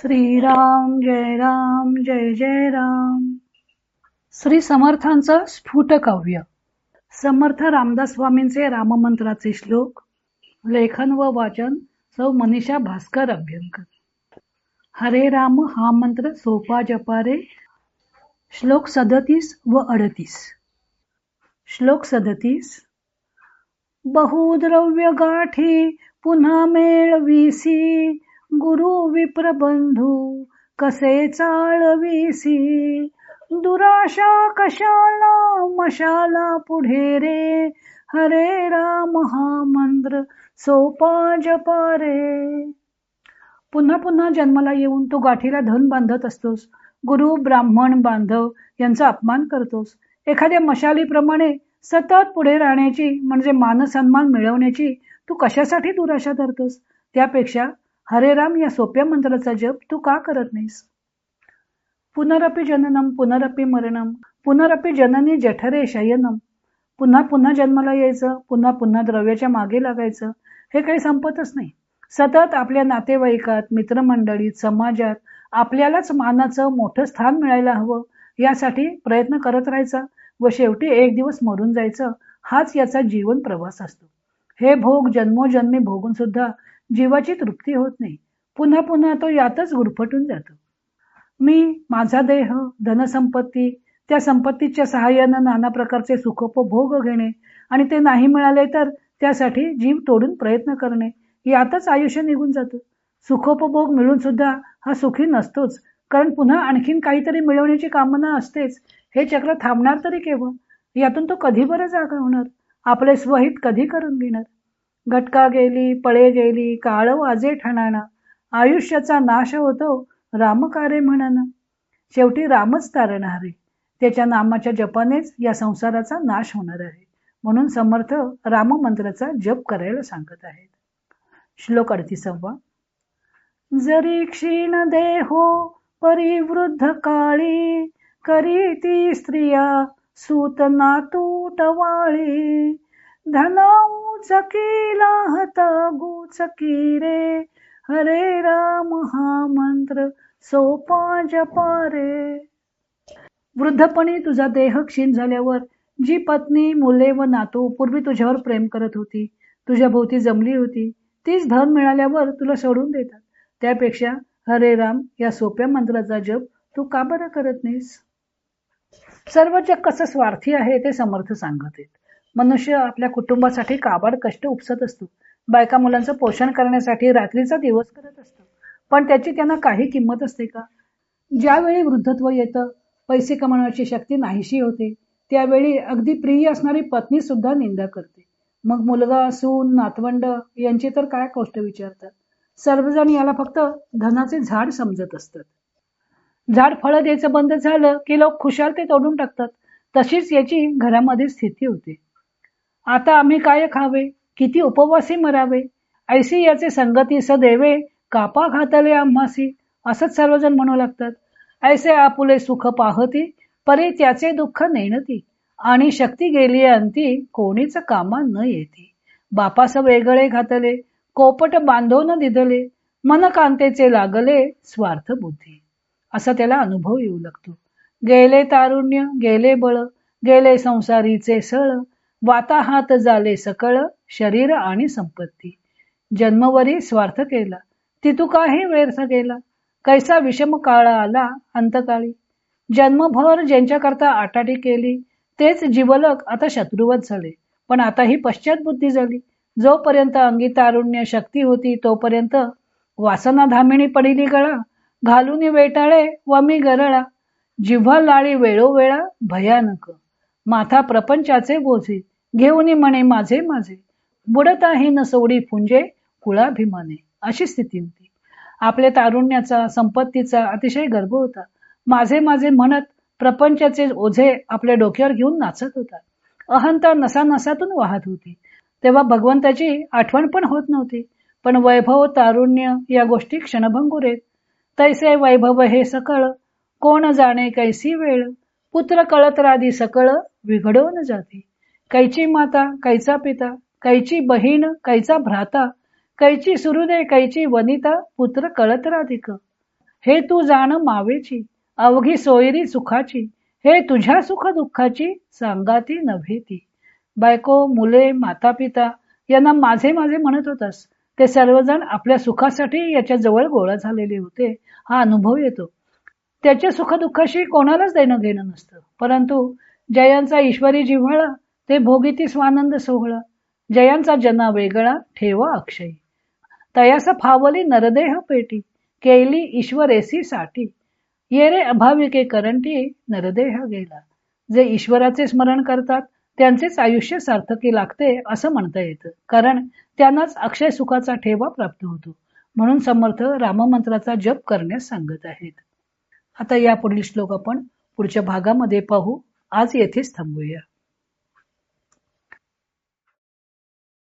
श्रीराम जय राम जय जय राम. श्री समर्थांचं स्फुट काव्य समर्थ रामदास स्वामींचे राममंत्राचे श्लोक लेखन व वाचन सौ मनीषा भास्कर अभ्यंकर. हरे राम हा मंत्र सोपा जपारे. श्लोक सदतीस व अडतीस. श्लोक सदतीस. बहुद्रव्य गाठी पुन्हा मेळवीसी. गुरु विप्रबंधू कसे चाळवीसी? दुराशा कशाला मशाला पुढे रे? हरे राम हा मंत्र सोपा जपा रे. पुन्हा पुन्हा जन्माला येऊन तू गाठीला धन बांधत असतोस. गुरु ब्राह्मण बांधव यांचा अपमान करतोस. एखाद्या मशालीप्रमाणे सतत पुढे राहण्याची म्हणजे मानसन्मान मिळवण्याची तू कशासाठी दुराशा धरतोस? त्यापेक्षा हरे राम या सोप्या मंत्राचा जप तू का करत नाहीस? पुनरपी जननम पुनरपी मरणम पुनरपी जननी जठरे शयनम. पुन्हा पुन्हा जन्माला यायचं पुन्हा पुन्हा द्रव्याच्या मागे लागायचं हे काही संपतच नाही. सतत आपल्या नातेवाईकात मित्रमंडळीत समाजात आपल्यालाच मानाचं मोठं स्थान मिळायला हवं यासाठी प्रयत्न करत राहायचा व शेवटी एक दिवस मरून जायचं हाच याचा जीवन प्रवास असतो. हे भोग जन्मोजन्मी भोगून सुद्धा जीवाची तृप्ती होत नाही. पुन्हा पुन्हा तो यातच गुरफटून जातो. मी माझा देह धनसंपत्ती त्या संपत्तीच्या सहाय्यानं नाना प्रकारचे सुखोपभोग घेणे आणि ते नाही मिळाले तर त्यासाठी जीव तोडून प्रयत्न करणे यातच आयुष्य निघून जातं. सुखोपभोग मिळून सुद्धा हा सुखी नसतोच कारण पुन्हा आणखीन काहीतरी मिळवण्याची कामना असतेच हे चक्र थांबणार तरी केव्हा? यातून तो कधी बरं जागा होणार? आपले स्वहित कधी करून घेणार? घटका गेली पळे गेली काळ वाजे ठणाणा. आयुष्याचा नाश होतो रामकारे म्हणाना? शेवटी रामच तारणारे त्याच्या नामाच्या जपानेच या संसाराचा नाश होणार आहे. म्हणून समर्थ राममंत्राचा जप करायला सांगत आहेत. श्लोक अडतीसावा. जरी क्षीण देहो परिवृद्ध काळी करी ती स्त्रिया सूत नातूटवाळी धना चकीला हता गुचकी रे हरे राम हा मंत्र सोपा जपा रे. वृद्धपणी तुझा देह क्षीण झाल्यावर जी पत्नी मुले व नातू पूर्वी तुझ्यावर प्रेम करत होती तुझ्या भोवती जमली होती तीच धन मिळाल्यावर तुला सोडून देतात. त्यापेक्षा हरे राम या सोप्या मंत्राचा जप तू का बरं करत नाहीस? सर्व जग कसं स्वार्थी आहे ते समर्थ सांगत आहेत. मनुष्य आपल्या कुटुंबासाठी काबाड कष्ट उपसत असतो. बायका मुलांचं पोषण करण्यासाठी रात्रीचा दिवस करत असतो. पण त्याची त्यांना काही किंमत असते का? ज्यावेळी वृद्धत्व येतं पैसे कमावण्याची शक्ती नाहीशी होते त्यावेळी अगदी प्रिय असणारी पत्नी सुद्धा निंदा करते. मग मुलगा सून नातवंड यांची तर काय गोष्ट विचारतात? सर्वजण याला फक्त धनाचे झाड समजत असतात. झाड फळं द्यायचं बंद झालं की लोक खुशाल ते तोडून टाकतात. तशीच याची घरामध्ये स्थिती होते. आता आम्ही काय खावे? किती उपवासी मरावे? ऐसी याचे संगती सदैवे कापा घातले आम्हासी. असंच सर्वजण म्हणू लागतात. ऐसे आपुले सुख पाहती परी त्याचे दुःख नेणती. आणि शक्ती गेली अंती कोणीच कामा न येते. बापास वेगळे घातले कोपट बांधवून दिदले. मनकांतेचे लागले स्वार्थ बुद्धी. असा त्याला अनुभव येऊ लागतो. गेले तारुण्य गेले बळ गेले संसारीचे सळ. वाता हात झाले सकळ शरीर आणि संपत्ती. जन्मवरी स्वार्थ केला. तितू काही व्यर्थ गेला. कैसा विषम काळ आला अंतकाळी. जन्मभर ज्यांच्याकरता आटाटी केली तेच जीवलक आता शत्रुवत झाले. पण आता ही पश्चात बुद्धी झाली जोपर्यंत अंगी तारुण्य शक्ती होती तोपर्यंत वासना धामिणी पडिली गळा. घालून वेटाळे व मी गरळा. जिव्हा लाळी वेळोवेळा भयानक. माथा प्रपंचाचे बोझे घेऊन म्हणे माझे माझे. बुडत आहे न सोडी फुंजे कुळाभिमाने. अशी स्थिती होती. आपल्या तारुण्याचा संपत्तीचा अतिशय गर्व होता. माझे माझे म्हणत प्रपंचाचे ओझे आपल्या डोक्यावर घेऊन नाचत होता. अहंता नसा नसातून वाहत होती. तेव्हा भगवंताची आठवण पण होत नव्हती. पण वैभव तारुण्य या गोष्टी क्षणभंगूर आहेत. तैसे वैभव हे सकळ. कोण जाणे कैसी वेळ. पुत्र कळत राधी सकळ. विघडवून जाते. कैची माता कैचा पिता कैची बहीण कैचा भ्राता कैची सुरुदे कैची वनिता पुत्र कळत राधिक. हे तू जाण मावेची अवघी सोयरी सुखाची हे तुझ्या सुख दुःखाची सांगाती नव्हे ती बायको मुले माता पिता यांना माझे माझे म्हणत होतास. ते सर्वजण आपल्या सुखासाठी याच्या जवळ गोळा झालेले होते. हा अनुभव येतो. त्याच्या सुखदुःखाशी कोणालाच देणं घेणं नसतं. परंतु जयांचा ईश्वरी जिव्हाळा ते भोगीती स्वानंद सोहळा. जयांचा जना वेगळा ठेवा अक्षयी. तयास फावली नरदेह पेटी केली ईश्वरेसी साठी ये रे अभाविके करंटी नरदेह गेला. जे ईश्वराचे स्मरण करतात त्यांचेच आयुष्य सार्थकी लागते असं म्हणता येतं. कारण त्यांनाच अक्षय सुखाचा ठेवा प्राप्त होतो. म्हणून समर्थ राममंत्राचा जप करण्यास सांगत आहेत. आता या पुढील श्लोक आपण पुढच्या भागामध्ये पाहू. आज येथेच थांबूया.